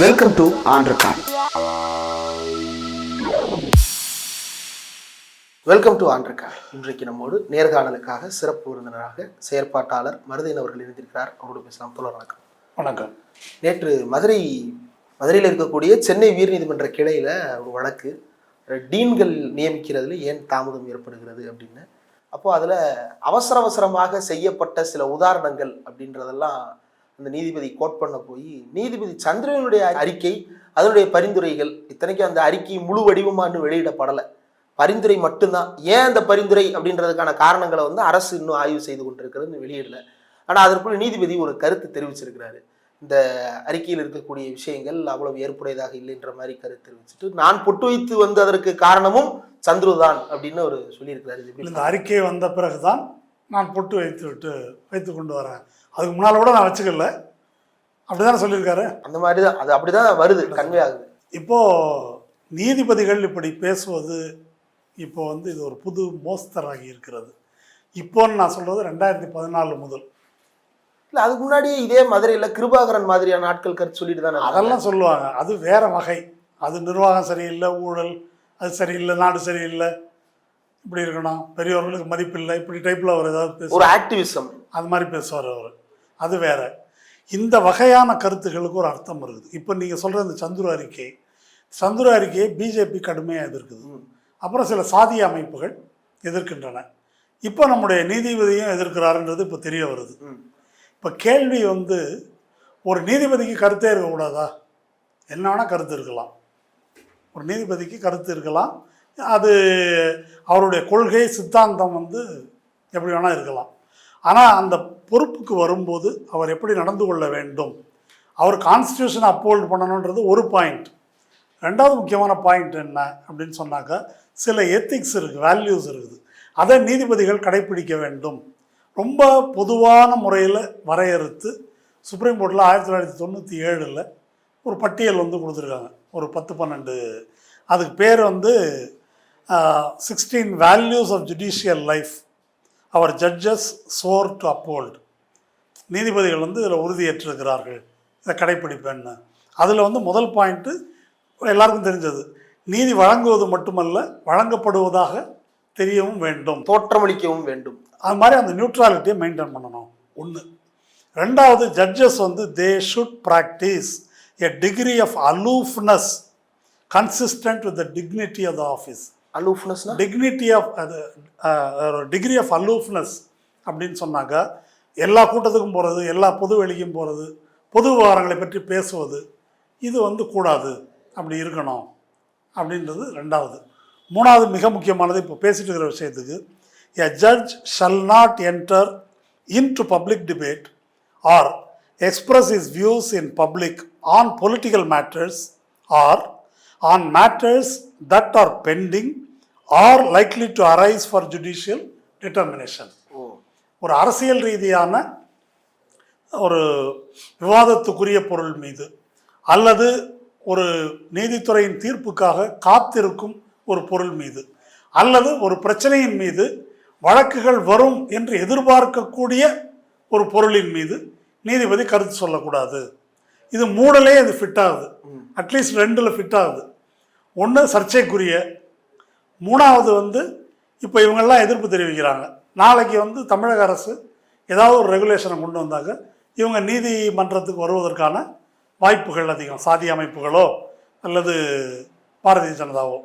Welcome to ஆண்ட்ரகான் welcome to ஆண்ட்ரகான் இன்றைக்கு நம்மோடு நேர்காணலுக்காக சிறப்பு விருந்தினராக செயற்பாட்டாளர் மருதையன் அவர்கள் இருந்திருக்கிறார் அவரோடு பேசலாம். தோழர் வணக்கம். வணக்கம். நேற்று மதுரை மதுரையில் இருக்கக்கூடிய சென்னை உயர்நீதிமன்ற கிளையில ஒரு வழக்கு டீன்கள் நியமிக்கிறதுல ஏன் தாமதம் ஏற்படுகிறது அப்படின்னு. அப்போ அதுல அவசர அவசரமாக செய்யப்பட்ட சில உதாரணங்கள் அப்படின்றதெல்லாம் அந்த நீதிபதி கோட் பண்ண போய் நீதிபதி சந்திரனுடைய அறிக்கை அதனுடைய பரிந்துரைகள் இத்தனைக்கும் அந்த அறிக்கை முழு வடிவமா இன்னும் வெளியிடப்படலை. பரிந்துரை மட்டும்தான். ஏன் அந்த பரிந்துரை அப்படின்றதுக்கான காரணங்களை வந்து அரசு இன்னும் ஆய்வு செய்து கொண்டிருக்கிறது வெளியிடல. ஆனால் அதற்குள்ள நீதிபதி ஒரு கருத்து தெரிவிச்சிருக்கிறாரு. இந்த அறிக்கையில் இருக்கக்கூடிய விஷயங்கள் அவ்வளவு ஏற்புடையதாக இல்லைன்ற மாதிரி கருத்து தெரிவிச்சுட்டு நான் பொட்டு வைத்து வந்து அதற்கு காரணமும் சந்துருதான் அப்படின்னு அவர் சொல்லியிருக்கிறாரு. இந்த அறிக்கை வந்த பிறகுதான் நான் பொட்டு வைத்து விட்டு வைத்து கொண்டு வரேன் அதுக்கு முன்னால் கூட நான் வச்சுக்கல. அப்படிதானே சொல்லியிருக்காரு? அந்த மாதிரி தான் அது அப்படிதான் வருது கன்வே ஆகுது. இப்போ நீதிபதிகள் இப்படி பேசுவது இப்போ வந்து இது ஒரு புது மோஸ்தராகி இருக்கிறது. இப்போன்னு நான் சொல்றது ரெண்டாயிரத்தி பதினாலு முதல். இல்ல அதுக்கு முன்னாடி இதே மதுரையில கிருபாகரன் மாதிரியான ஆட்கள் கருத்து சொல்லிட்டு தானே. அதெல்லாம் சொல்லுவாங்க. அது வேற வகை. அது நிர்வாகம் சரியில்லை ஊழல் அது சரியில்லை நாடு சரியில்லை. இப்படி இருக்கணும். பெரியவர்களுக்கு மதிப்பில்லை. இப்படி டைப்பில் அவர் ஏதாவது ஒரு ஆக்டிவிசம் அது மாதிரி பேசுவார் அவர். அது வேற. இந்த வகையான கருத்துக்களுக்கு ஒரு அர்த்தம் இருக்குது இப்போ நீங்கள் சொல்கிற இந்த சந்துரு அறிக்கை சந்துரு அறிக்கையை பிஜேபி கடுமையாக எதிர்க்குது. அப்புறம் சில சாதிய அமைப்புகள் எதிர்க்கின்றன. இப்போ நம்முடைய நீதிபதியும் எதிர்க்கிறாருன்றது இப்போ தெரிய வருது. இப்போ கேள்வி வந்து ஒரு நீதிபதிக்கு கருத்தே இருக்கக்கூடாதா? என்ன வேணால் கருத்து இருக்கலாம். ஒரு நீதிபதிக்கு கருத்து இருக்கலாம். அது அவருடைய கொள்கை சித்தாந்தம் வந்து எப்படி வேணால் இருக்கலாம். ஆனால் அந்த பொறுப்புக்கு வரும்போது அவர் எப்படி நடந்து கொள்ள வேண்டும்? அவர் கான்ஸ்டியூஷனை அப்போல்டு பண்ணணுன்றது ஒரு பாயிண்ட் ரெண்டாவது முக்கியமான பாயிண்ட் என்ன அப்படின்னு சொன்னாக்கா சில எத்திக்ஸ் இருக்குது வேல்யூஸ் இருக்குது. அதை நீதிபதிகள் கடைப்பிடிக்க வேண்டும். ரொம்ப பொதுவான முறையில் வரையறுத்து சுப்ரீம் கோர்ட்டில் ஆயிரத்தி தொள்ளாயிரத்தி தொண்ணூற்றி ஏழில் ஒரு பட்டியல் வந்து கொடுத்துருக்காங்க. ஒரு பத்து பன்னெண்டு. அதுக்கு பேர் வந்து sixteen values of judicial life our judges swore to uphold நீதிபதிகள் வந்து இதில் உறுதியேற்றிருக்கிறார்கள். இதை கடைப்பிடிப்பேன்னு. அதில் வந்து முதல் பாயிண்ட்டு எல்லாருக்கும் தெரிஞ்சது. நீதி வழங்குவது மட்டுமல்ல வழங்கப்படுவதாக தெரியவும் வேண்டும். தோற்றமளிக்கவும் வேண்டும். அது மாதிரி அந்த நியூட்ராலிட்டியை மெயின்டைன் பண்ணணும். ஒன்று ரெண்டாவது ஜட்ஜஸ் வந்து they should practise a degree of aloofness consistent with the dignity of the office அலூஃப்னஸ்னா dignity of அது டிகிரி ஆஃப் அலூஃப்னஸ் அப்படின்னு சொன்னாக்கா எல்லா கூட்டத்துக்கும் போகிறது எல்லா பொது வெளிக்கும் போகிறது பொது விவகாரங்களை பற்றி பேசுவது இது வந்து கூடாது. அப்படி இருக்கணும். அப்படின்றது ரெண்டாவது. மூணாவது மிக முக்கியமானது இப்போ பேசிட்டு இருக்கிற விஷயத்துக்கு a judge shall not enter into public debate or express his views in public on political matters or on matters that are pending or likely to arise for judicial determination ஒரு அரசியல் ரீதியான ஒரு விவாதத்துக்குரிய பொருள் மீது அல்லது ஒரு நீதித்துறையின் தீர்ப்புக்காக காத்திருக்கும் ஒரு பொருள் மீது அல்லது ஒரு பிரச்சனையின் மீது வழக்குகள் வரும் என்று எதிர்பார்க்கக்கூடிய ஒரு பொருளின் மீது நீதிபதி கருத்து சொல்லக்கூடாது. இது மூடலே இது ஃபிட் ஆகுது. அட்லீஸ்ட் ரெண்டில் ஃபிட் ஆகுது. ஒன்று சர்ச்சைக்குரிய மூணாவது வந்து இப்போ இவங்கெல்லாம் எதிர்ப்பு தெரிவிக்கிறாங்க. நாளைக்கு வந்து தமிழக அரசு ஏதாவது ஒரு ரெகுலேஷனை கொண்டு வந்தாங்க இவங்க நீதிமன்றத்துக்கு வருவதற்கான வாய்ப்புகள் அதிகம். சாதி அமைப்புகளோ அல்லது பாரதிய ஜனதாவோ.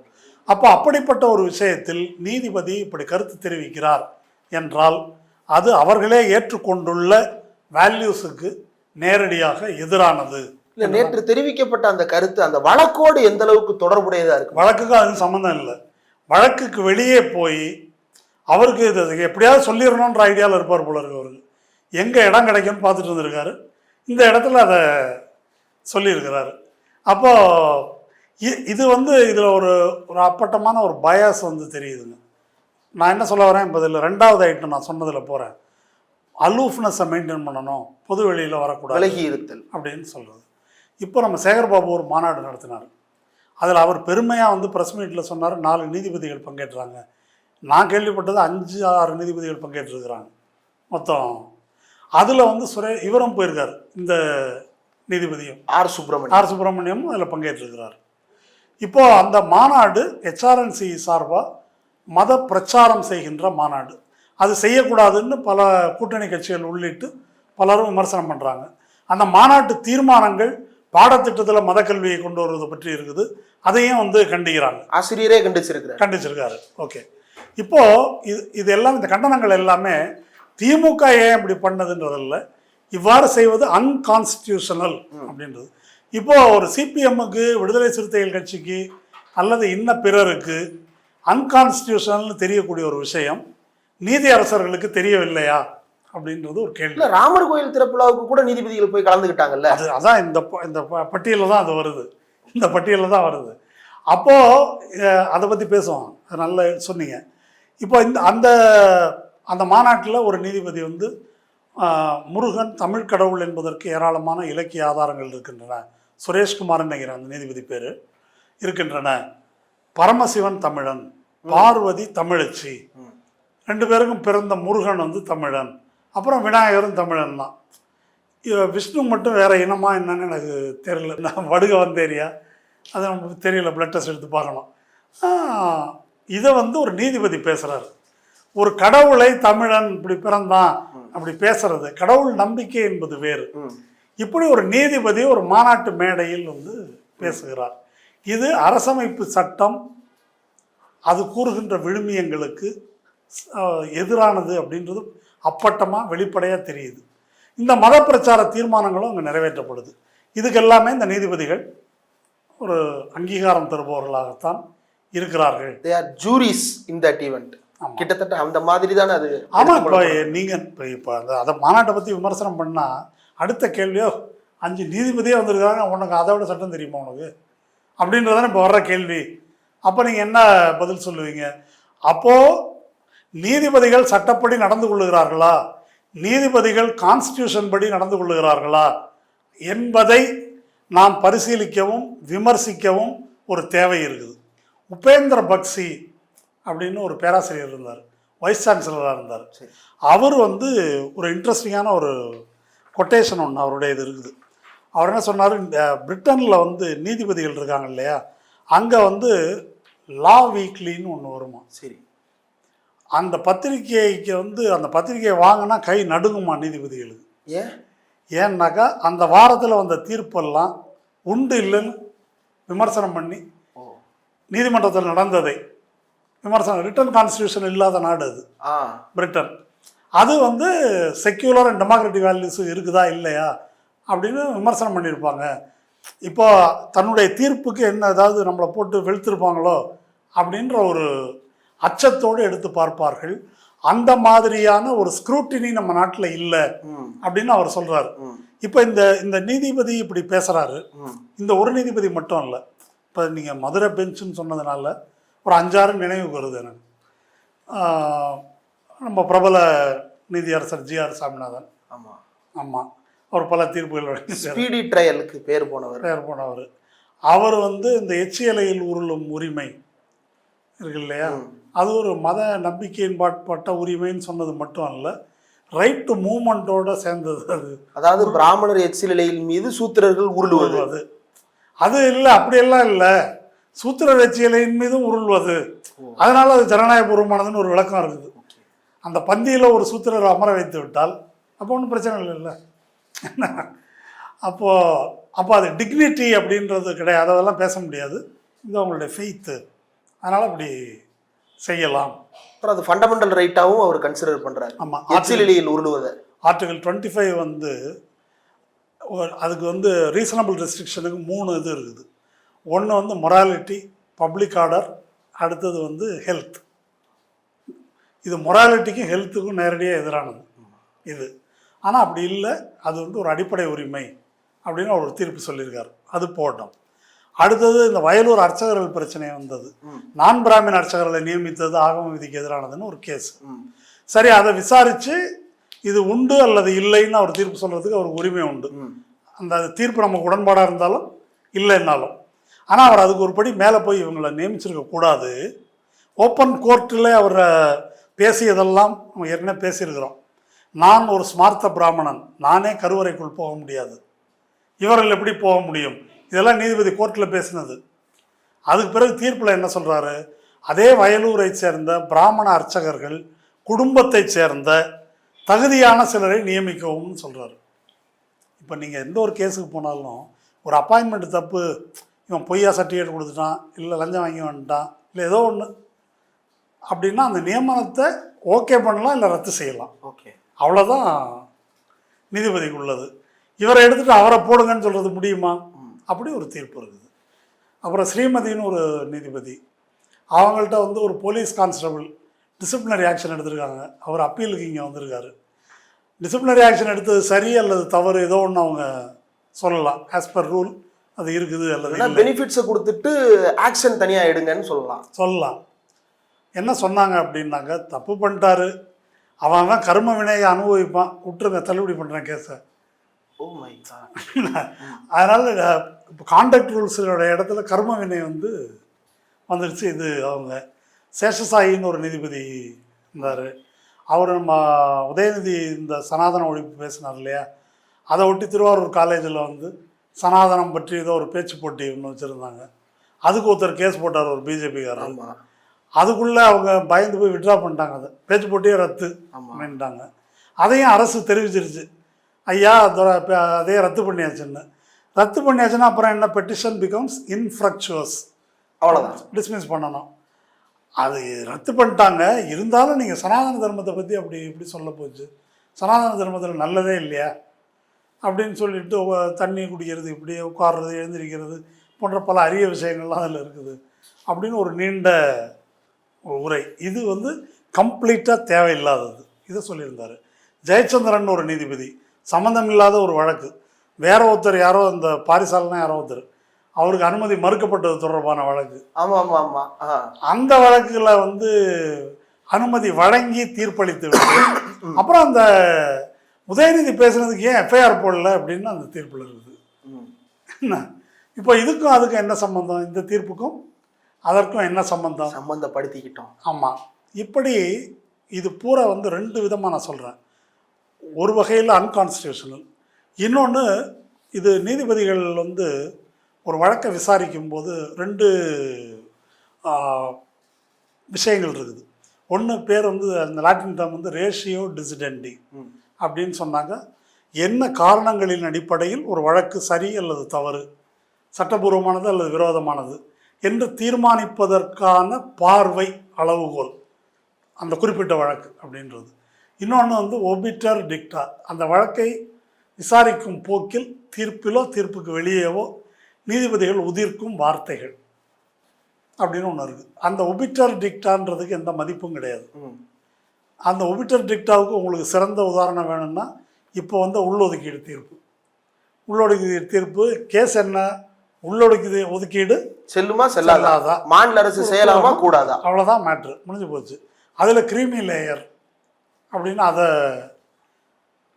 அப்போ அப்படிப்பட்ட ஒரு விஷயத்தில் நீதிபதி இப்படி கருத்து தெரிவிக்கிறார் என்றால் அது அவர்களே ஏற்றுக்கொண்டுள்ள வேல்யூஸுக்கு நேரடியாக எதிரானது. இல்ல நேற்று தெரிவிக்கப்பட்ட அந்த கருத்து அந்த வழக்கோடு எந்த அளவுக்கு தொடர்புடையதா இருக்கு? வழக்குக்கு அதுக்கு சம்மந்தம் இல்லை. வழக்குக்கு வெளியே போய் அவருக்கு இது எப்படியாவது சொல்லிடணுன்ற ஐடியாவில் இருப்பார் போல இருக்கு அவருக்கு எங்கே இடம் கிடைக்கும்னு பார்த்துட்டு இருந்திருக்காரு. இந்த இடத்துல அதை சொல்லியிருக்கிறாரு. அப்போ இ- இது வந்து இதில் ஒரு ஒரு அப்பட்டமான ஒரு பயாஸ் வந்து தெரியுதுங்க. நான் என்ன சொல்ல வரேன்? இப்போ இதில் ரெண்டாவது ஐட்டம் நான் சொன்னதில் போகிறேன் அலூஃப்னஸை மெயின்டைன் பண்ணணும். பொது வெளியில் வரக்கூடாது. விலகி இருத்தல். அப்படின்னு சொல்கிறது இப்போ நம்ம சேகர்பாபு ஒரு மாநாடு நடத்தினார். அதில் அவர் பெருமையாக வந்து ப்ரெஸ் மீட்டில் சொன்னார். நாலு நீதிபதிகள் பங்கேற்றாங்க. நான் கேள்விப்பட்டது அஞ்சு ஆறு நீதிபதிகள் பங்கேற்றிருக்கிறாங்க. மொத்தம் அதில் வந்து சுரே இவரும் போயிருக்கார் இந்த நீதிபதியும். ஆர் சுப்பிரமணியம். ஆர் சுப்பிரமணியமும் அதில் பங்கேற்றிருக்கிறார். இப்போ அந்த மாநாடு ஹெச்ஆர்என்சி சார்பாக மத பிரச்சாரம் செய்கின்ற மாநாடு. அது செய்யக்கூடாதுன்னு பல கூட்டணி கட்சிகள் உள்ளிட்டு பலரும் விமர்சனம் பண்ணுறாங்க அந்த மாநாட்டு தீர்மானங்கள் பாடத்திட்டத்தில் மதக்கல்வியை கொண்டு வருவது பற்றி இருக்குது. அதையும் வந்து கண்டிக்கிறாங்க. ஆசிரியரே கண்டிச்சிருக்கிறார். கண்டிச்சிருக்காரு. ஓகே. இப்போ இது இது எல்லாம் இந்த கண்டனங்கள் எல்லாமே திமுக ஏன் இப்படி பண்ணதுன்றதில்ல? இவ்வாறு செய்வது அன்கான்ஸ்டியூஷனல் அப்படின்றது. இப்போ ஒரு சிபிஎம்முக்கு விடுதலை சிறுத்தைகள் கட்சிக்கு அல்லது இன்ன பிறருக்கு அன்கான்ஸ்டியூஷனல்னு தெரியக்கூடிய ஒரு விஷயம் நீதி அரசர்களுக்கு தெரியவில்லையா? அப்படின்றது ஒரு கேள்வி. ராமர் கோயில் திறப்புலாவுக்கு கூட நீதிபதிகள் போய் கலந்துக்கிட்டாங்கல்ல அது அதான் இந்த இந்த பட்டியலில் தான் அது வருது. இந்த பட்டியலில் தான் வருது. அப்போது அதை பற்றி பேசுவோம். நல்ல சொன்னீங்க. இப்போ இந்த அந்த அந்த மாநாட்டில் ஒரு நீதிபதி வந்து முருகன் தமிழ் கடவுள் என்பதற்கு ஏராளமான இலக்கிய ஆதாரங்கள் இருக்கின்றன. சுரேஷ்குமார் நினைக்கிறேன் அந்த நீதிபதி பேர் இருக்கின்றன. பரமசிவன் தமிழன் பார்வதி தமிழச்சி. ரெண்டு பேருக்கும் பிறந்த முருகன் வந்து தமிழன். அப்புறம் விநாயகரும் தமிழன் தான். விஷ்ணு மட்டும் வேற இனமா என்னன்னு எனக்கு தெரியல. நான் வடுக வந்தேரியா. அது நமக்கு தெரியல பிளட் டெஸ்ட் எடுத்து பார்க்கணும். இதை வந்து ஒரு நீதிபதி பேசுறாரு. ஒரு கடவுளை தமிழன் இப்படி பிறந்தான் அப்படி பேசுறது. கடவுள் நம்பிக்கை என்பது வேறு. இப்படி ஒரு நீதிபதி ஒரு மாநாட்டு மேடையில் வந்து பேசுகிறார். இது அரசமைப்பு சட்டம் அது கூறுகின்ற விழுமியங்களுக்கு எதிரானது அப்படின்றது அப்பட்டமாக வெளிப்படையாக தெரியுது. இந்த மத பிரச்சார தீர்மானங்களும் அங்கே நிறைவேற்றப்படுது. இதுக்கு எல்லாமே இந்த நீதிபதிகள் ஒரு அங்கீகாரம் தருபவர்களாகத்தான் இருக்கிறார்கள். They are juries in that event. கிட்டத்தட்ட அந்த மாதிரி தானே அது ஆமாம் இப்போ நீங்கள் இப்போ இப்போ அந்த அதை மாநாட்டை பற்றி விமர்சனம் பண்ணால் அடுத்த கேள்வியோ அஞ்சு நீதிபதியே வந்திருக்காங்க உனக்கு அதை விட சட்டம் தெரியுமா உனக்கு? அப்படின்றதானே இப்போ வர்ற கேள்வி. அப்போ நீங்கள் என்ன பதில் சொல்லுவீங்க? அப்போது நீதிபதிகள் சட்டப்படி நடந்து கொள்ளுகிறார்களா? நீதிபதிகள் கான்ஸ்டியூஷன் படி நடந்து கொள்ளுகிறார்களா? என்பதை நாம் பரிசீலிக்கவும் விமர்சிக்கவும் ஒரு தேவை இருக்குது. உபேந்திர பக்சி அப்படின்னு ஒரு பேராசிரியர் இருந்தார். வைஸ் சான்சலராக இருந்தார். சரி. அவர் வந்து ஒரு இன்ட்ரெஸ்டிங்கான ஒரு கொட்டேஷன் ஒன்று அவருடைய இது இருக்குது. அவர் என்ன சொன்னார்? பிரிட்டனில் வந்து நீதிபதிகள் இருக்காங்க இல்லையா? அங்கே வந்து லா வீக்லின்னு ஒன்று வருமா? சரி. அந்த பத்திரிகைக்கு வந்து அந்த பத்திரிகையை வாங்கினா கை நடுங்குமா நீதிபதிகளுக்கு? ஏன்? ஏன்னாக்கா அந்த வாரத்தில் வந்த தீர்ப்பெல்லாம் உண்டு இல்லைன்னு விமர்சனம் பண்ணி நீதிமன்றத்தில் நடந்ததை விமர்சனம் ரிட்டன் கான்ஸ்டியூஷன் இல்லாத நாடு அது. பிரிட்டன். அது வந்து செக்யூலர் அண்ட் டெமோக்ராட்டிக் வேல்யூஸ் இருக்குதா இல்லையா அப்படின்னு விமர்சனம் பண்ணியிருப்பாங்க. இப்போ தன்னுடைய தீர்ப்புக்கு என்ன ஏதாவது நம்மளை போட்டு வெளுத்திருப்பாங்களோ அப்படின்ற ஒரு அச்சத்தோடு எடுத்து பார்ப்பார்கள். அந்த மாதிரியான ஒரு ஸ்க்ரூட்டினி நம்ம நாட்டில் இல்லை அப்படின்னு அவர் சொல்றாரு. ம். இப்போ இந்த இந்த நீதிபதி இப்படி பேசுறாரு. ம். இந்த ஒரு நீதிபதி மட்டும் இல்லை. இப்போ நீங்கள் மதுரை பெஞ்சுன்னு சொன்னதுனால ஒரு அஞ்சாறு நினைவுக்கு வருது எனக்கு. நம்ம பிரபல நீதியரசர் ஜிஆர் சாமிநாதன். ஆமா. ஆமாம் அவர் பல தீர்ப்புகள் ஸ்பீடி ட்ரையலுக்கு பேர் போனவர். பெயர் போனவர். அவர் வந்து இந்த எச்சியலையில் உருளும் உரிமை இருக்கு இல்லையா. அது ஒரு மத நம்பிக்கையின் பாட்பட்ட உரிமைன்னு சொன்னது மட்டும் அல்ல ரைட் டு மூமெண்ட்டோட சேர்ந்தது அது. அதாவது பிராமணர் எச்சிலையில் மீது சூத்திரர்கள் உருளுவது. உருள்வது. அது இல்லை அப்படியெல்லாம் இல்லை. சூத்திர வெச்சியலையின் மீதும் உருள்வது. அதனால அது ஜனநாயகபூர்வமானதுன்னு ஒரு விளக்கம் இருக்குது. அந்த பந்தியில் ஒரு சூத்திரர் அமர வைத்து விட்டால் அப்போ ஒன்றும் பிரச்சனை இல்லைல்ல அப்போ அப்போ அது டிக்னிட்டி அப்படின்றது கிடையாது. அதெல்லாம் பேச முடியாது. இது அவங்களுடைய ஃபெய்த்து அதனால் அப்படி செய்யலாம். அப்புறம் அது ஃபண்டமெண்டல் ரைட்டாவும் அவர் கன்சிடர் பண்றாரு. ஆமாம் எச்சிலையில் உருளுவதை. ஆர்டிகல் டுவெண்ட்டி ஃபைவ் வந்து அதுக்கு வந்து ரீசனபிள் ரெஸ்ட்ரிக்ஷனுக்கு மூணு இது இருக்குது. ஒன்று வந்து மொராலிட்டி பப்ளிக் ஆர்டர் அடுத்தது வந்து ஹெல்த் இது மொராலிட்டிக்கும் ஹெல்த்துக்கும் நேரடியாக எதிரானது. இது. ஆனால் அப்படி இல்லை அது வந்து ஒரு அடிப்படை உரிமை அப்படின்னு அவர் தீர்ப்பு சொல்லியிருக்கார். அது போட்டோம். அடுத்தது இந்த வயலூர் அர்ச்சகர்கள் பிரச்சனை வந்தது. நான் பிராமின் அர்ச்சகர்களை நியமித்தது ஆகம விதிக்கு எதிரானதுன்னு ஒரு கேஸ். சரி அதை விசாரித்து இது உண்டு அல்லது இல்லைன்னு அவர் தீர்ப்பு சொல்கிறதுக்கு அவருக்கு உரிமை உண்டு. அந்த தீர்ப்பு நமக்கு உடன்பாடாக இருந்தாலும் இல்லைன்னாலும். ஆனால் அவர் அதுக்கு ஒரு படி மேலே போய் இவங்களை நியமிச்சிருக்க கூடாது. ஓப்பன் கோர்ட்டில் அவர் பேசியதெல்லாம் நம்ம ஏற்கனவே பேசியிருக்கிறோம். நான் ஒரு ஸ்மார்த்த பிராமணன். நானே கருவறைக்குள் போக முடியாது. இவர்கள் எப்படி போக முடியும்? இதெல்லாம் நீதிபதி கோர்ட்டில் பேசினது. அதுக்கு பிறகு தீர்ப்பில் என்ன சொல்றாரு? அதே வயலூரை சேர்ந்த பிராமண அர்ச்சகர்கள் குடும்பத்தைச் சேர்ந்த தகுதியான சிலரை நியமிக்கவும் சொல்றாரு. இப்போ நீங்கள் எந்த ஒரு கேஸுக்கு போனாலும் ஒரு அப்பாயின்மெண்ட் தப்பு இவன் பொய்யா சர்டிஃபிகேட் கொடுத்துட்டான் இல்லை லஞ்சம் வாங்கி வந்துட்டான் இல்லை ஏதோ ஒன்று அப்படின்னா அந்த நியமனத்தை ஓகே பண்ணலாம் இல்லை ரத்து செய்யலாம். ஓகே. அவ்வளோதான் நீதிபதிக்கு உள்ளது. இவரை எடுத்துட்டு அவரை போடுங்கன்னு சொல்கிறது முடியுமா? அப்படி ஒரு தீர்ப்பு இருக்குது. அப்புறம் ஸ்ரீமதின்னு ஒரு நீதிபதி அவங்கள்ட்ட வந்து ஒரு போலீஸ் கான்ஸ்டபிள் டிசிப்ளினரி ஆக்ஷன் எடுத்திருக்காங்க. அவர் அப்பீலுக்கு இங்கே வந்திருக்காரு. டிசிப்ளினரி ஆக்ஷன் எடுத்தது சரி அல்லது தவறு ஏதோ ஒன்று அவங்க சொல்லலாம். ஆஸ் பர் ரூல் அது இருக்குது அல்லது. பெனிஃபிட்ஸை கொடுத்துட்டு ஆக்ஷன் தனியா எடுங்கன்னு சொல்லலாம். சொல்லலாம். என்ன சொன்னாங்க அப்படின்னாங்க தப்பு பண்ணிட்டாரு. அவன் அவன் கர்ம வினையை அனுபவிப்பான். விட்டுருங்க தள்ளுபடி பண்ணுறேன் கேஸை. ஓ மை அதனால் இப்போ கான்டாக்ட் ரூல்ஸோட இடத்துல கர்ம வினை வந்து வந்துடுச்சு இது அவங்க சேஷசாயின்னு ஒரு நீதிபதி இருந்தார். அவர் நம்ம உதயநிதி இந்த சனாதன ஒழிப்பு பேசினார் இல்லையா? அதை ஒட்டி திருவாரூர் காலேஜில் வந்து சனாதனம் பற்றி ஏதோ ஒரு பேச்சு போட்டி ஒன்று வச்சுருந்தாங்க. அதுக்கு ஒருத்தர் கேஸ் போட்டார் ஒரு பிஜேபிக்காரர் ஆமா. அதுக்குள்ளே அவங்க பயந்து போய் விட்ரா பண்ணிட்டாங்க அதை. பேச்சு போட்டியே ரத்து அப்படின்ட்டாங்க. அதையும் அரசு தெரிவிச்சிருச்சு. ஐயா அதையே ரத்து பண்ணியாச்சுன்னு. ரத்து பண்ணியாச்சுன்னா அப்புறம் என்ன? பெட்டிஷன் பிகம்ஸ் இன்ஃப்ரக்சுவஸ் அவ்வளவுதான். டிஸ்மிஸ் பண்ணணும். அது ரத்து பண்ணிட்டாங்க. இருந்தாலும் நீங்கள் சனாதன தர்மத்தை பற்றி அப்படி இப்படி சொல்ல போச்சு. சனாதன தர்மத்தில் நல்லதே இல்லையா? அப்படின்னு சொல்லிட்டு தண்ணி குடிக்கிறது இப்படி உட்கார்றது எழுந்திரிக்கிறது போன்ற பல அரிய விஷயங்கள்லாம் அதில் இருக்குது. அப்படின்னு ஒரு நீண்ட உரை. இது வந்து கம்ப்ளீட்டாக தேவையில்லாதது. இதை சொல்லியிருந்தார். ஜெயச்சந்திரன் ஒரு நீதிபதி. சம்மந்தம் இல்லாத ஒரு வழக்கு. வேற ஒருத்தர் யாரோ அந்த பாரிசாலனா யாரோ ஒருத்தர். அவருக்கு அனுமதி மறுக்கப்பட்டது தொடர்பான வழக்கு. ஆமா ஆமா ஆமா. ஆ. அந்த வழக்குல வந்து அனுமதி வழங்கி தீர்ப்பளித்து அப்புறம் அந்த உதயநிதி பேசுனதுக்கு ஏன் எஃப்ஐஆர் போடல அப்படின்னு அந்த தீர்ப்பில் இருக்குது. என்ன? இப்போ இதுக்கும் அதுக்கும் என்ன சம்பந்தம்? இந்த தீர்ப்புக்கும் அதற்கும் என்ன சம்பந்தம்? சம்பந்தப்படுத்திக்கிட்டோம். ஆமாம் இப்படி இது பூரா வந்து ரெண்டு விதமாக நான் சொல்கிறேன் ஒரு வகையில் அன்கான்ஸ்டியூஷனல் இன்னொன்று இது நீதிபதிகள் வந்து ஒரு வழக்கை விசாரிக்கும் போது ரெண்டு விஷயங்கள் இருக்குது. ஒன்று பேர் வந்து அந்த லாட்டின் டேர்ம் வந்து ரேஷியோ டிசிடென்டி. அப்படின்னு சொன்னாங்க. என்ன காரணங்களின் அடிப்படையில் ஒரு வழக்கு சரி அல்லது தவறு? சட்டபூர்வமானது அல்லது விரோதமானது? என்று தீர்மானிப்பதற்கான பார்வை அளவுகோல். அந்த குறிப்பிட்ட வழக்கு அப்படின்றது. இன்னொன்று வந்து ஒபிட்டர் டிக்டா அந்த வழக்கை விசாரிக்கும் போக்கில் தீர்ப்பிலோ தீர்ப்புக்கு வெளியேவோ நீதிபதிகள் உதிர்க்கும் வார்த்தைகள் அப்படின்னு ஒன்று இருக்குது அந்த ஒபிட்டர் டிக்டான்றதுக்கு எந்த மதிப்பும் கிடையாது. அந்த ஒபிட்டர் டிக்டாவுக்கு உங்களுக்கு சிறந்த உதாரணம் வேணும்னா இப்போ வந்து உள்ளொதுக்கீடு தீர்ப்பு. உள்ளொதுக்கீடு தீர்ப்பு கேஸ் என்ன உள்ளொதுக்கீடு ஒதுக்கீடு செல்லுமா செல்லாதா? மாநில அரசு செய்யலாமா கூடாதா? அவ்வளோதான் மேட்ரு முடிஞ்சு போச்சு. அதில் கிரீமி லேயர் அப்படின்னு அதை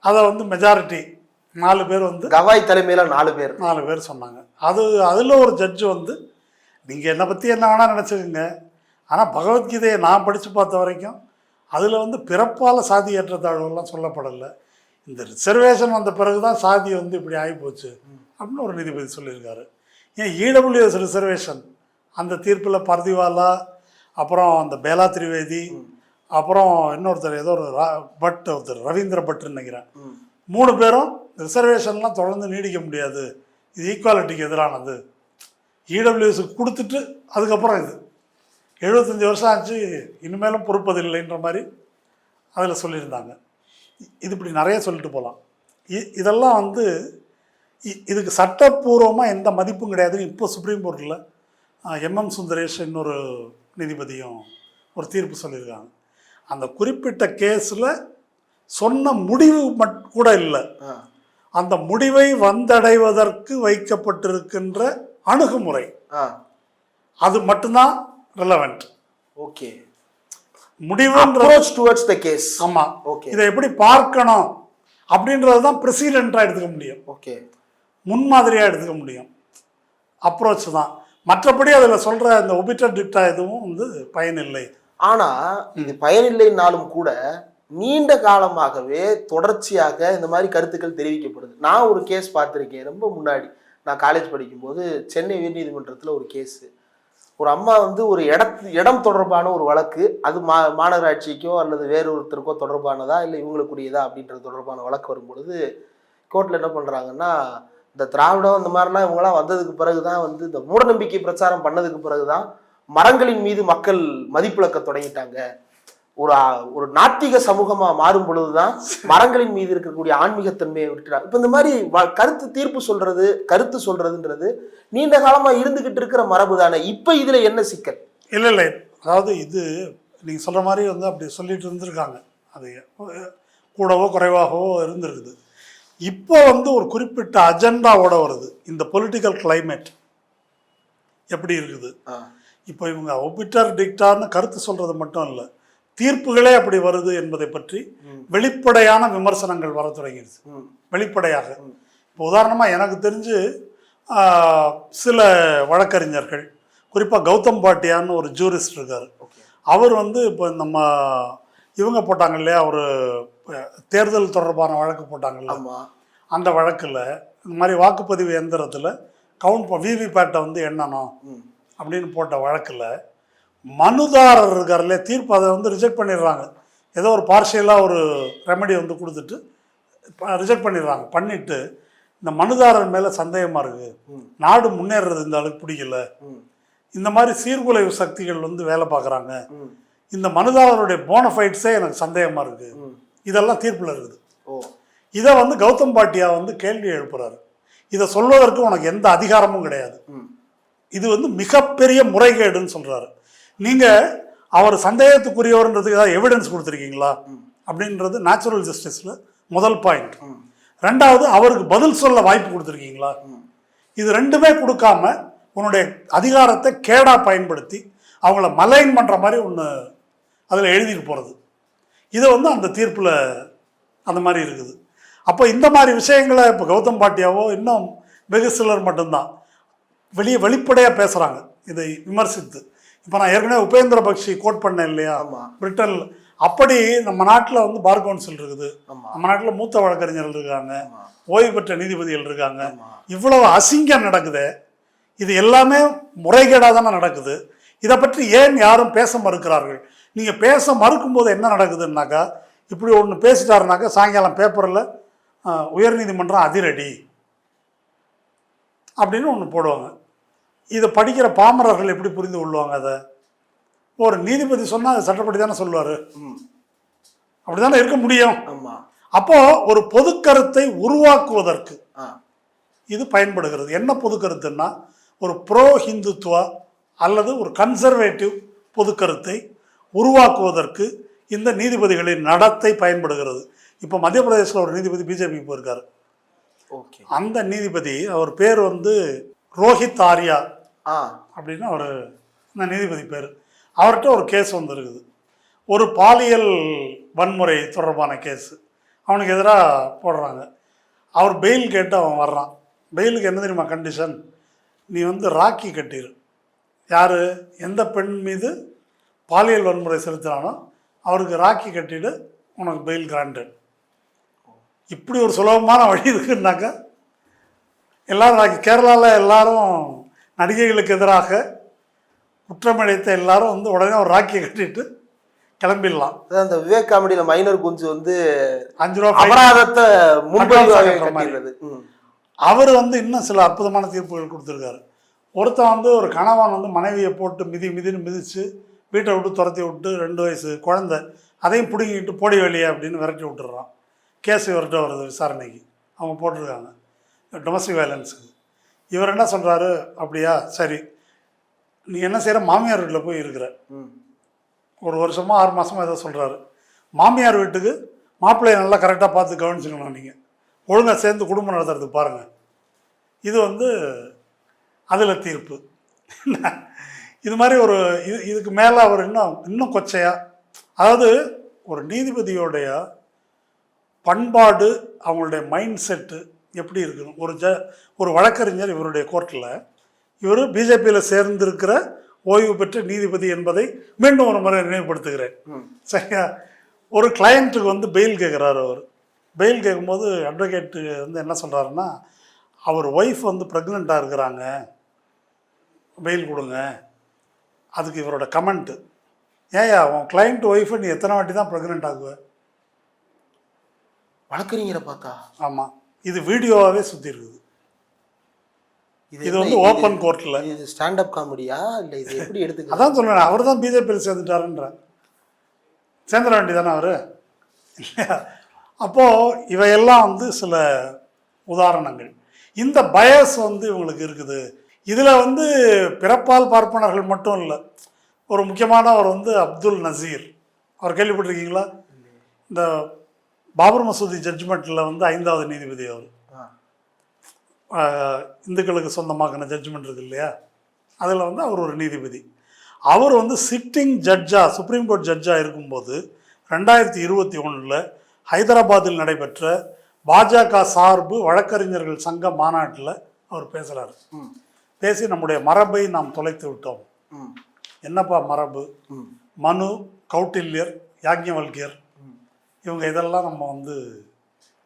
அதை வந்து மெஜாரிட்டி நாலு பேர் வந்து கவாய் தலைமையில நாலு பேர். நாலு பேர் சொன்னாங்க. அது அதில் ஒரு ஜட்ஜு வந்து நீங்கள் என்னை பற்றி என்ன வேணால் நினச்சிக்கோங்க. ஆனால் பகவத்கீதையை நான் படித்து பார்த்த வரைக்கும் அதில் வந்து பிறப்பால் சாதி ஏற்றத்தாழ்வுலாம் சொல்லப்படலை. இந்த ரிசர்வேஷன் வந்த பிறகு தான் சாதி வந்து இப்படி ஆகிப்போச்சு அப்படின்னு ஒரு நீதிபதி சொல்லியிருக்காரு. ஏன் இடபிள்யூஎஸ் ரிசர்வேஷன் அந்த தீர்ப்பில் பர்திவாலா அப்புறம் அந்த பேலா திரிவேதி அப்புறம் இன்னொருத்தர் ஏதோ ஒரு பட் ஒருத்தர் ரவீந்திர பட்னு நினைக்கிறேன். மூணு பேரும் ரிசர்வேஷன்லாம் தொடர்ந்து நீடிக்க முடியாது. இது ஈக்குவாலிட்டிக்கு எதிரானது. இடபிள்யூஎஸ்க்கு கொடுத்துட்டு அதுக்கப்புறம் இது. எழுபத்தஞ்சி வருஷம் ஆச்சு இனிமேலும் பொறுப்பது இல்லைன்ற மாதிரி அதில் சொல்லியிருந்தாங்க. இது இப்படி நிறைய சொல்லிட்டு போகலாம் இ- இதெல்லாம் வந்து இ- இதுக்கு சட்டப்பூர்வமாக எந்த மதிப்பும் கிடையாதுன்னு இப்போ சுப்ரீம் கோர்ட்டில் எம்எம் சுந்தரேஷ் இன்னொரு நீதிபதியும் ஒரு தீர்ப்பு சொல்லியிருக்காங்க. அந்த குறிப்பிட்ட கேஸில் சொன்ன முடிவு மட் கூட இல்லை. அந்த முடிவை வந்தடைவதற்கு வைக்கப்பட்டிருக்கின்ற அணுகுமுறை. அது மட்டும்தான் ரிலவெண்ட் ஓகே. முடிவுன்ற டுவர்ட்ஸ் த கேஸ் ஆமாம் ஓகே. இதை எப்படி பார்க்கணும் அப்படின்றது தான் ப்ரெசிடெண்ட்டாக எடுத்துக்க முடியும். ஓகே. முன்மாதிரியாக எடுத்துக்க முடியும். அப்ரோச் தான். மற்றபடி அதில் சொல்கிற இந்த ஒபிட்டர் டிக்டா எதுவும் வந்து பயனில்லை. ஆனா இது பயனில்லைனாலும் கூட நீண்ட காலமாகவே தொடர்ச்சியாக இந்த மாதிரி கருத்துக்கள் தெரிவிக்கப்படுது. நான் ஒரு கேஸ் பார்த்துருக்கேன். ரொம்ப முன்னாடி நான் காலேஜ் படிக்கும்போது சென்னை உயர்நீதிமன்றத்தில் ஒரு கேஸு ஒரு அம்மா வந்து ஒரு இடத்து இடம் தொடர்பான ஒரு வழக்கு. அது மா மாநகராட்சிக்கோ அல்லது வேறு ஒருத்தருக்கோ தொடர்பானதா இல்லை இவங்களுக்குரியதா அப்படின்றது தொடர்பான வழக்கு வரும்பொழுது கோர்ட்டில் என்ன பண்ணுறாங்கன்னா இந்த திராவிடம் இந்த மாதிரிலாம் இவங்களாம் வந்ததுக்கு பிறகு தான் வந்து இந்த மூடநம்பிக்கை பிரச்சாரம் பண்ணதுக்கு பிறகு தான் மரங்களின் மீது மக்கள் மதிப்பிழக்க தொடங்கிட்டாங்க. ஒரு ஒரு நாத்திக சமூகமா மாறும் பொழுதுதான் மரங்களின் மீது இருக்கக்கூடிய ஆன்மீகத்தன்மையை விட்டுறாங்க இப்ப இந்த மாதிரி கருத்து தீர்ப்பு சொல்றது கருத்து சொல்றதுன்றது நீண்ட காலமா இருந்துகிட்டு இருக்கிற மரபு தானே. இப்ப இதுல என்ன சிக்கல்? இல்லை இல்லை. அதாவது இது நீங்கள் சொல்கிற மாதிரி வந்து அப்படி சொல்லிட்டு இருந்திருக்காங்க. அது கூடவோ குறைவாகவோ இருந்திருக்குது. இப்போ வந்து ஒரு குறிப்பிட்ட அஜெண்டாவோட வருது. இந்த பொலிட்டிக்கல் climate எப்படி இருக்குது? இப்போ இவங்க ஒபிட்டர் டிக்டார்னு கருத்து சொல்கிறது மட்டும் இல்லை. தீர்ப்புகளே அப்படி வருது என்பதை பற்றி. வெளிப்படையான விமர்சனங்கள் வர தொடங்கிடுது ம், வெளிப்படையாக. இப்போ உதாரணமாக எனக்கு தெரிஞ்சு சில வழக்கறிஞர்கள் குறிப்பாக கௌதம் பாட்டியான்னு ஒரு ஜூரிஸ்ட் இருக்கார். அவர் வந்து இப்போ நம்ம இவங்க போட்டாங்க இல்லையா ஒரு தேர்தல் தொடர்பான வழக்கு போட்டாங்கல்ல. அந்த வழக்கில் இந்த மாதிரி வாக்குப்பதிவு எந்திரத்தில் கவுண்ட் விவிபேட்டை வந்து எண்ணணும் அப்படின்னு போட்ட வழக்கில் மனுதாரர் இருக்கார்ல தீர்ப்பு அதை வந்து ரிஜெக்ட் பண்ணிடுறாங்க. ஏதோ ஒரு பார்ஷியலாக ஒரு ரெமெடி வந்து கொடுத்துட்டு ரிஜெக்ட் பண்ணிடுறாங்க. பண்ணிட்டு இந்த மனுதாரர் மேலே சந்தேகமாக இருக்குது நாடு முன்னேறது இந்த அளவுக்கு பிடிக்கல. இந்த மாதிரி சீர்குலைவு சக்திகள் வந்து வேலை பார்க்குறாங்க. இந்த மனுதாரருடைய போனஃபைட்ஸே எனக்கு சந்தேகமாக இருக்குது. இதெல்லாம் தீர்ப்பில் இருக்குது. இதை வந்து கௌதம் பாட்டியா வந்து கேள்வி எழுப்புறாரு. இதை சொல்வதற்கு உனக்கு எந்த அதிகாரமும் கிடையாது. இது வந்து மிகப்பெரிய முறைகேடுன்னு சொல்றாரு. நீங்க அவர் சந்தேகத்துக்குரியவர்ன்றதுக்கு ஏதாவது எவிடன்ஸ் கொடுத்துருக்கீங்களா. அப்படின்றது நேச்சுரல் ஜஸ்டிஸ்ல முதல் பாயிண்ட் ரெண்டாவது அவருக்கு பதில் சொல்ல வாய்ப்பு கொடுத்துருக்கீங்களா. இது ரெண்டுமே கொடுக்காம உன்னுடைய அதிகாரத்தை கேடா பயன்படுத்தி அவங்கள மலைன் பண்ற மாதிரி ஒன்று அதில் எழுதிட்டு போகிறது இது வந்து அந்த தீர்ப்பில் அந்த மாதிரி இருக்குது. அப்போ இந்த மாதிரி விஷயங்களை இப்போ கௌதம் பாட்டியாவோ இன்னும் வெகு சிலர் மட்டும்தான் வெளியே வெளிப்படையாக பேசுகிறாங்க இதை விமர்சித்து. இப்போ நான் ஏற்கனவே உபேந்திர பக்ஷி கோட் பண்ணேன் இல்லையா? ஆமா. பிரிட்டனில் அப்படி நம்ம நாட்டில் வந்து பார் கவுன்சில் இருக்குது. நம்ம நாட்டில் மூத்த வழக்கறிஞர்கள் இருக்காங்க. ஓய்வு பெற்ற நீதிபதிகள் இருக்காங்க. இவ்வளவு அசிங்கம் நடக்குது. இது எல்லாமே முறைகேடாக தானே நடக்குது. இதை பற்றி ஏன் யாரும் பேச மறுக்கிறார்கள்? நீங்கள் பேச மறுக்கும்போது என்ன நடக்குதுன்னாக்கா இப்படி ஒன்று பேசிட்டாருனாக்கா சாயங்காலம் பேப்பரில் உயர்நீதிமன்றம் அதிரடி. அப்படின்னு ஒன்று போடுவாங்க. இதை படிக்கிற பாமரர்கள் எப்படி புரிந்து கொள்வாங்க அதை? ஒரு நீதிபதி சொன்னால் அது சட்டப்படி தானே சொல்லுவார். அப்படி தானே இருக்க முடியும். ஆமா. அப்போ ஒரு பொது கருத்தை உருவாக்குவதற்கு இது பயன்படுகிறது. என்ன பொது கருத்துன்னா ஒரு ப்ரோ ஹிந்துத்துவா அல்லது ஒரு கன்சர்வேட்டிவ் பொது கருத்தை உருவாக்குவதற்கு இந்த நீதிபதிகளின் நடத்தை பயன்படுகிறது. இப்போ மத்திய பிரதேசில் ஒரு நீதிபதி பிஜேபி போயிருக்காரு. ஓகே. அந்த நீதிபதி அவர் பேர் வந்து ரோஹித் ஆர்யா. அப்படின்னு அவர் இந்த நீதிபதி பேர். அவர்கிட்ட ஒரு கேஸ் வந்துருக்குது. ஒரு பாலியல் வன்முறை தொடர்பான கேஸ். அவனுக்கு எதிராக போடுறாங்க. அவர் பெயில் கேட்டு அவன் வர்றான். பெயிலுக்கு என்ன தெரியுமா கண்டிஷன் நீ வந்து ராக்கி கட்டிடு யார்? எந்த பெண் மீது பாலியல் வன்முறை செலுத்துகிறானோ அவருக்கு ராக்கி கட்டிட்டு உனக்கு பெயில் கிராண்டட் இப்படி ஒரு சுலபமான வழி இருக்குன்னாக்கா எல்லாரும் ராக்கி கேரளாவில் எல்லாரும் நடிகைகளுக்கு எதிராக குற்றமிழைத்த எல்லாரும் வந்து உடனே ஒரு ராக்கியை கட்டிட்டு கிளம்பிடலாம். அந்த விவேக் காமெடியில மைனர் குஞ்சு வந்து அஞ்சு ரூபா. அபராதத்தை முன்பதிவாக Advance ஆகுற மாதிரி. கட்டிடுறது. ம், அவர் வந்து இன்னும் சில அற்புதமான தீர்ப்புகள் கொடுத்துருக்காரு. ஒருத்தன் வந்து ஒரு கணவன் வந்து மனைவியை போட்டு மிதி மிதின்னு மிதித்து வீட்டை விட்டு துரத்தி விட்டு ரெண்டு வயசு குழந்தை அதையும் பிடுங்கிட்டு போடி வெளியே அப்படின்னு விரட்டி விட்டுறான் கேஸ் இவர்கிட்ட வருது விசாரணைக்கு. அவங்க போட்டிருக்காங்க. டொமஸ்டிக் வயலன்ஸுக்கு இவர் என்ன சொல்கிறாரு அப்படியா? சரி. நீ என்ன செய்கிற மாமியார் வீட்டில் போய் இருக்கிற. ஒரு வருஷமா ஆறு மாசமா ஏதோ சொல்கிறாரு மாமியார் வீட்டுக்கு மாப்பிள்ளையை நல்லா கரெக்டாக பார்த்து கவனிச்சுக்கணும் நீங்கள் ஒழுங்காக சேர்ந்து குடும்பம் நடத்துறதுக்கு பாருங்கள் இது வந்து அதில் தீர்ப்பு. இது மாதிரி ஒரு இது இதுக்கு மேலே அவர் இன்னும் இன்னும் கொச்சையா? அதாவது ஒரு நீதிபதியோடைய பண்பாடு அவங்களுடைய மைண்ட் செட்டு எப்படி இருக்கணும் ஒரு ஜ ஒரு வழக்கறிஞர் இவருடைய கோர்ட்டில் இவர் பிஜேபியில் சேர்ந்திருக்கிற ஓய்வு பெற்ற நீதிபதி என்பதை மீண்டும் ஒரு முறை நினைவுபடுத்துகிறேன். சரியா? ஒரு கிளையண்ட்டுக்கு வந்து பெயில் கேட்குறாரு அவர். பெயில் கேட்கும்போது அட்வொகேட்டு வந்து என்ன சொல்கிறாருன்னா அவர் ஒய்ஃப் வந்து ப்ரெக்னெண்ட்டாக இருக்கிறாங்க. பெயில் கொடுங்க. அதுக்கு இவரோட கமெண்ட்டு ஏயா உன் கிளையண்ட் ஒய்ஃபை நீ எத்தனை வாட்டி தான் ப்ரெக்னென்ட் ஆகுவ வழக்கறிஞரை பார்த்தா? ஆமாம் இது வீடியோவாகவே சுற்றி இருக்குது. இது வந்து ஓப்பன் கோர்ட்டில் இது ஸ்டாண்டப் காமெடியா இல்ல இது எப்படி எடுத்துக்க அதான் சொல்கிறேன் அவர் தான் பிஜேபியில் சேர்ந்துட்டாருன்ற சேர்ந்துட வேண்டியதானே அவர்? அப்போது இவையெல்லாம் வந்து சில உதாரணங்கள். இந்த பயஸ் வந்து இவங்களுக்கு இருக்குது. இதில் வந்து பிறப்பால் பார்ப்பனர்கள் மட்டும் இல்லை ஒரு முக்கியமானவர் வந்து அப்துல் நசீர். அவர் கேள்விப்பட்டிருக்கீங்களா? இந்த பாபர் மசூதி ஜட்ஜ்மெண்ட்டில் வந்து ஐந்தாவது நீதிபதி அவர். இந்துக்களுக்கு சொந்தமாக்கின ஜட்ஜ்மெண்ட் இருக்கு இல்லையா? அதில் வந்து அவர் ஒரு நீதிபதி. அவர் வந்து சிட்டிங் ஜட்ஜா சுப்ரீம் கோர்ட் ஜட்ஜா இருக்கும்போது ரெண்டாயிரத்தி இருபத்தி ஒன்றில் ஹைதராபாத்தில் நடைபெற்ற பாஜக சார்பு வழக்கறிஞர்கள் சங்க மாநாட்டில் அவர் பேசுகிறார். பேசி நம்முடைய மரபை நாம் தொலைத்து விட்டோம். என்னப்பா மரபு. மனு கௌட்டில்யர் யாக்ஞவல்கியர். இவங்க இதெல்லாம் நம்ம வந்து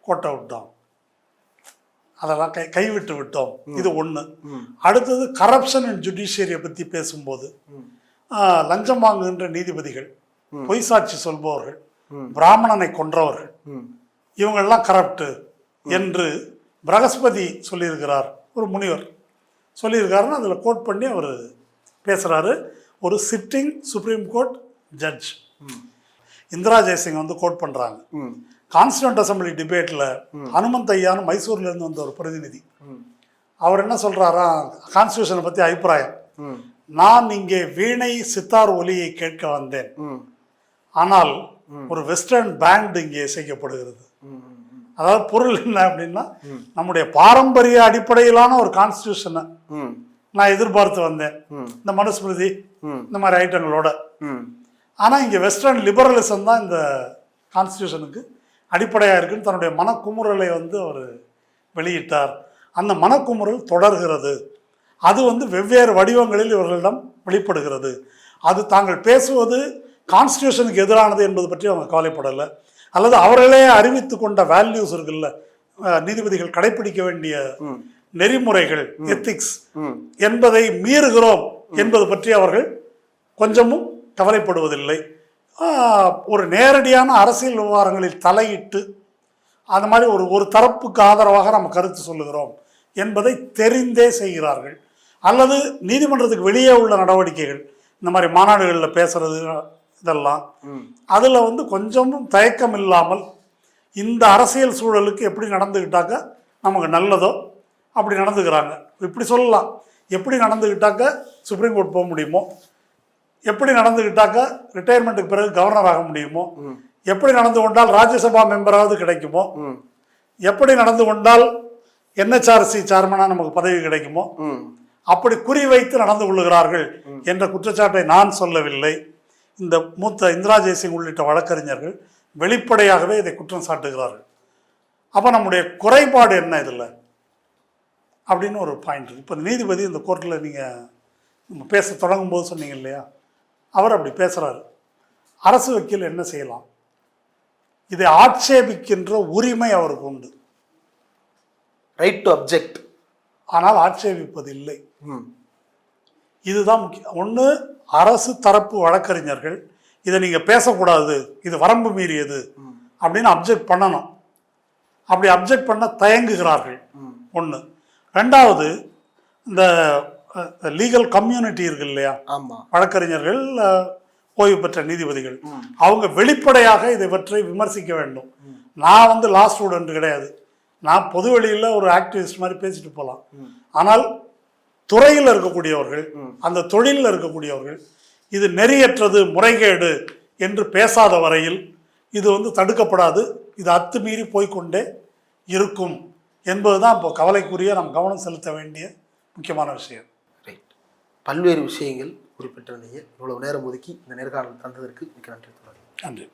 கோட்டை விட்டோம் அதெல்லாம் கை கைவிட்டு விட்டோம் இது ஒன்று. அடுத்தது கரப்ஷன் அண்ட் ஜுடிஷியரியை பற்றி பேசும்போது லஞ்சம் வாங்குகின்ற நீதிபதிகள். பொய் சாட்சி சொல்பவர்கள். பிராமணனை கொன்றவர்கள். இவங்கெல்லாம் கரப்ட் என்று பிரகஸ்பதி சொல்லியிருக்கிறார் ஒரு முனிவர் சொல்லியிருக்காருன்னு அதில் கோட் பண்ணி அவர் பேசுகிறாரு ஒரு sitting Supreme Court judge. Indira Jaising வந்து கோட் பண்ணுறாங்க ம். கான்ஸ்டியூண்ட் அசம்பிளி டிபேட்டில் ஹனுமந்த் ஐயான்னு மைசூர்லேருந்து வந்த ஒரு பிரதிநிதி. அவர் என்ன சொல்கிறாரா கான்ஸ்டியூஷனை பற்றி அபிப்பிராயம். நான் இங்கே வீணை சித்தார் ஒலியை கேட்க வந்தேன். ஆனால் ஒரு வெஸ்டர்ன் பேண்ட் இங்கே இசைக்கப்படுகிறது. அதாவது பொருள் என்ன அப்படின்னா நம்முடைய பாரம்பரிய அடிப்படையிலான ஒரு கான்ஸ்டியூஷனை. நான் எதிர்பார்த்து வந்தேன். இந்த மனுஸ்மிருதி. இந்த மாதிரி ஐட்டங்களோட. ஆனால் இங்கே வெஸ்டர்ன் லிபரலிசம் தான் இந்த கான்ஸ்டியூஷனுக்கு அடிப்படையாக இருக்குன்னு தன்னுடைய மனக்குமுறலை வந்து அவர் வெளியிட்டார். அந்த மனக்குமுறல் தொடர்கிறது. அது வந்து வெவ்வேறு வடிவங்களில் இவர்களிடம் வெளிப்படுகிறது. அது தாங்கள் பேசுவது கான்ஸ்டியூஷனுக்கு எதிரானது என்பது பற்றி அவங்க கவலைப்படலை. அல்லது அவர்களே அறிவித்து கொண்ட வேல்யூஸ் இருக்குல்ல நீதிபதிகள் கடைபிடிக்க வேண்டிய. நெறிமுறைகள் எத்திக்ஸ். என்பதை மீறுகிறோம் என்பது பற்றி அவர்கள் கொஞ்சமும் கவலைப்படுவதில்லை. ஒரு நேரடியான அரசியல் விவகாரங்களில் தலையிட்டு அந்த மாதிரி ஒரு ஒரு தரப்புக்கு ஆதரவாக நம்ம கருத்து சொல்லுகிறோம் என்பதை தெரிந்தே செய்கிறார்கள். அல்லது நீதிமன்றத்துக்கு வெளியே உள்ள நடவடிக்கைகள் இந்த மாதிரி மாநாடுகளில் பேசுறது இதெல்லாம். அதில் வந்து கொஞ்சமும் தயக்கம் இல்லாமல் இந்த அரசியல் சூழலுக்கு எப்படி நடந்துக்கிட்டாக்க நமக்கு நல்லதோ அப்படி நடந்துக்கிறாங்க. இப்படி சொல்லலாம். எப்படி நடந்துக்கிட்டாக்க சுப்ரீம் கோர்ட் போக முடியுமோ எப்படி நடந்துக்கிட்டாக்க ரிட்டையர்மெண்ட்டுக்கு பிறகு கவர்னர் ஆக முடியுமோ? எப்படி நடந்து கொண்டால் ராஜ்யசபா மெம்பராவது கிடைக்குமோ. எப்படி நடந்து கொண்டால் என்ஹெச்ஆர்சி சேர்மனாக நமக்கு பதவி கிடைக்குமோ. அப்படி குறிவைத்து நடந்து கொள்ளுகிறார்கள் என்ற குற்றச்சாட்டை நான் சொல்லவில்லை. இந்த மூத்த இந்திரா ஜெயசிங் உள்ளிட்ட வழக்கறிஞர்கள் வெளிப்படையாகவே இதை குற்றம் சாட்டுகிறார்கள். அப்போ நம்முடைய குறைபாடு என்ன இதில்? அப்படின்னு ஒரு பாயிண்ட் இருக்கு. இப்போ நீதிபதி இந்த கோர்ட்டில் நீங்கள் நம்ம பேச தொடங்கும் போது சொன்னீங்க இல்லையா? அவர் அப்படி பேசுகிறாரு அரசு வக்கீல் என்ன செய்யலாம்? இதை ஆட்சேபிக்கின்ற உரிமை அவருக்கு உண்டு. ரைட் டு அப்ஜெக்ட் ஆனால் ஆட்சேபிப்பது இல்லை. இதுதான் முக்கியம். ஒன்று அரசு தரப்பு வழக்கறிஞர்கள் இதை நீங்கள் பேசக்கூடாது இது வரம்பு மீறியது அப்படின்னு அப்ஜெக்ட் பண்ணணும். அப்படி அப்ஜெக்ட் பண்ண தயங்குகிறார்கள். ஒன்று ரெண்டாவது இந்த லீகல் கம்யூனிட்டி இருக்கு இல்லையா? வழக்கறிஞர்கள் ஓய்வு பெற்ற நீதிபதிகள். அவங்க வெளிப்படையாக இதை பற்றி விமர்சிக்க வேண்டும். நான் வந்து லா ஸ்டூடெண்ட் கிடையாது. நான் பொதுவெளியில் ஒரு ஆக்டிவிஸ்ட் மாதிரி பேசிட்டு போகலாம் ஆனால் துறையில் இருக்கக்கூடியவர்கள் அந்த தொழிலில் இருக்கக்கூடியவர்கள் இது நெறியற்றது முறைகேடு என்று பேசாத வரையில் இது வந்து தடுக்கப்படாது. இது அத்துமீறி போய்க்கொண்டே இருக்கும் என்பதுதான் இப்போ கவலைக்குரிய நாம் கவனம் செலுத்த வேண்டிய முக்கியமான விஷயம். பல்வேறு விஷயங்கள் குறிப்பிட்டிருந்தீங்க இவ்வளவு நேரம் ஒதுக்கி இந்த நேர்காணல் தந்ததற்கு மிக்க நன்றி. நன்றி.